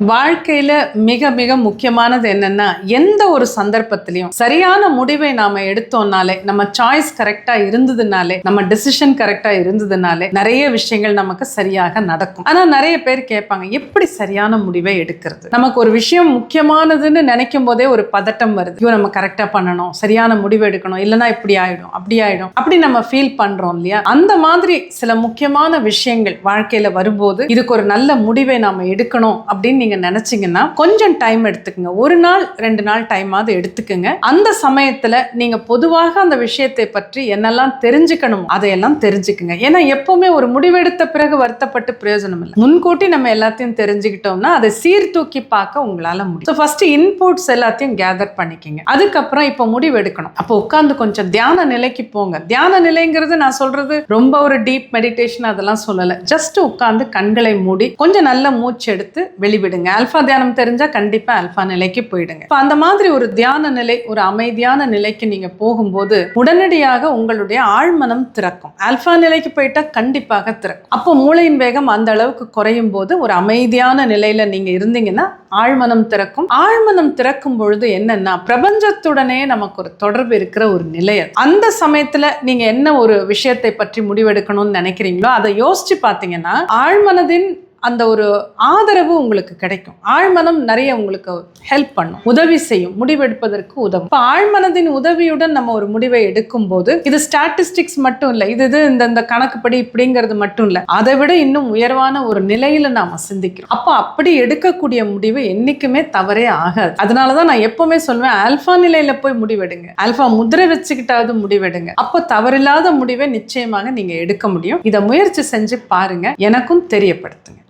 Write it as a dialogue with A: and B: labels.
A: வாழ்க்கையில மிக மிக முக்கியமானது என்னன்னா எந்த ஒரு சந்தர்ப்பத்திலையும் சரியான முடிவை நாம எடுத்தோம்னாலே நம்ம சாய்ஸ் கரெக்டா இருந்ததுனாலே நம்ம டிசிஷன் கரெக்டா இருந்ததுனாலே நிறைய விஷயங்கள் நமக்கு சரியாக நடக்கும். ஆனா நிறைய பேர் கேட்பாங்க எப்படி சரியான முடிவை எடுக்கிறது? நமக்கு ஒரு விஷயம் முக்கியமானதுன்னு நினைக்கும் போதே ஒரு பதட்டம் வருது. ஐயோ நம்ம கரெக்டா பண்ணணும். சரியான முடிவு எடுக்கணும். இல்லைன்னா இப்படி ஆயிடும் அப்படி ஆயிடும். அப்படி நம்ம ஃபீல் பண்றோம் இல்லையா? அந்த மாதிரி சில முக்கியமான விஷயங்கள் வாழ்க்கையில வரும்போது இதுக்கு ஒரு நல்ல முடிவை நாம எடுக்கணும் அப்படின்னு நீங்க நினைச்சீங்கன்னா கொஞ்சம் டைம் எடுத்துக்கங்க. ஒரு நாள் ரெண்டு நாள் டைமாவது எடுத்துக்கங்க. அந்த சமயத்துல நீங்க பொதுவாக அந்த விஷயத்தை பற்றி என்னெல்லாம் தெரிஞ்சுக்கணும் அதையெல்லாம் தெரிஞ்சுக்குங்க. ஏன்னா எப்பவுமே ஒரு முடிவெடுத்த பிறகு வருத்தப்பட்டு பிரயோஜனம் இல்லை. முன்கூட்டி நம்ம எல்லாத்தையும் தெரிஞ்சுக்கிட்டோம்னா அதை சீர்தூக்கி பார்க்க உங்களால முடியும். ஸோ ஃபஸ்ட்டு இன்புட்ஸ் எல்லாத்தையும் கேதர் பண்ணிக்கங்க. அதுக்கப்புறம் இப்போ முடிவு எடுக்கணும் அப்போ உட்காந்து கொஞ்சம் தியான நிலைக்கு போங்க. தியான நிலைங்கிறது நான் சொல்றது ரொம்ப ஒரு டீப் மெடிடேஷன் அதெல்லாம் சொல்லலை. ஜஸ்ட் உட்காந்து கண்களை மூடி கொஞ்சம் நல்ல மூச்சு எடுத்து போயிடுங்க. ஆல்ஃபா தியானம் தெரிஞ்சா கண்டிப்பா ஆல்ஃபா நிலைக்கு போயிடுங்க. இப்போ அந்த மாதிரி ஒரு தியான நிலை ஒரு அமைதியான நிலைக்கு நீங்க போகும்போது உடனடியாக உங்களுடைய ஆழ்மனம் திறக்கும். ஆல்ஃபா நிலைக்கு போயிட்டா கண்டிப்பாக திறக்கும். அப்போ மூளையின் வேகம் அந்த அளவுக்கு குறையும் போது ஒரு அமைதியான நிலையில நீங்க இருந்தீங்கன்னா ஆழ்மனம் திறக்கும். ஆழ்மனம் திறக்கும் பொழுது என்னன்னா பிரபஞ்சத்துடனே நமக்கு ஒரு தொடர்பு இருக்கிற ஒரு நிலை அந்த சமயத்துல நீங்க என்ன ஒரு விஷயத்தை பற்றி முடிவெடுக்கணும்னு நினைக்கிறீங்களோ அதை யோசிச்சு பார்த்தீங்கன்னா ஆழ்மனதின் அந்த ஒரு ஆதரவு உங்களுக்கு கிடைக்கும். ஆழ்மனம் நிறைய உங்களுக்கு ஹெல்ப் பண்ணும். உதவி செய்யும். முடிவெடுப்பதற்கு உதவும். இப்போ ஆழ்மனதின் உதவியுடன் நம்ம ஒரு முடிவை எடுக்கும் போது இது ஸ்டாட்டிஸ்டிக்ஸ் மட்டும் இல்லை இது இது இந்த இந்த கணக்குப்படி இப்படிங்கிறது மட்டும் இல்லை அதை விட இன்னும் உயர்வான ஒரு நிலையில நாம சிந்திக்கிறோம். அப்போ அப்படி எடுக்கக்கூடிய முடிவு என்னைக்குமே தவறே ஆகாது. அதனால தான் நான் எப்பவுமே சொல்லுவேன் ஆல்ஃபா நிலையில போய் முடிவெடுங்க. ஆல்ஃபா முதிரை வச்சுக்கிட்டாவது முடிவெடுங்க. அப்போ தவறில்லாத முடிவை நிச்சயமாக நீங்க எடுக்க முடியும். இதை முயற்சி செஞ்சு பாருங்க. எனக்கும் தெரியப்படுத்துங்க.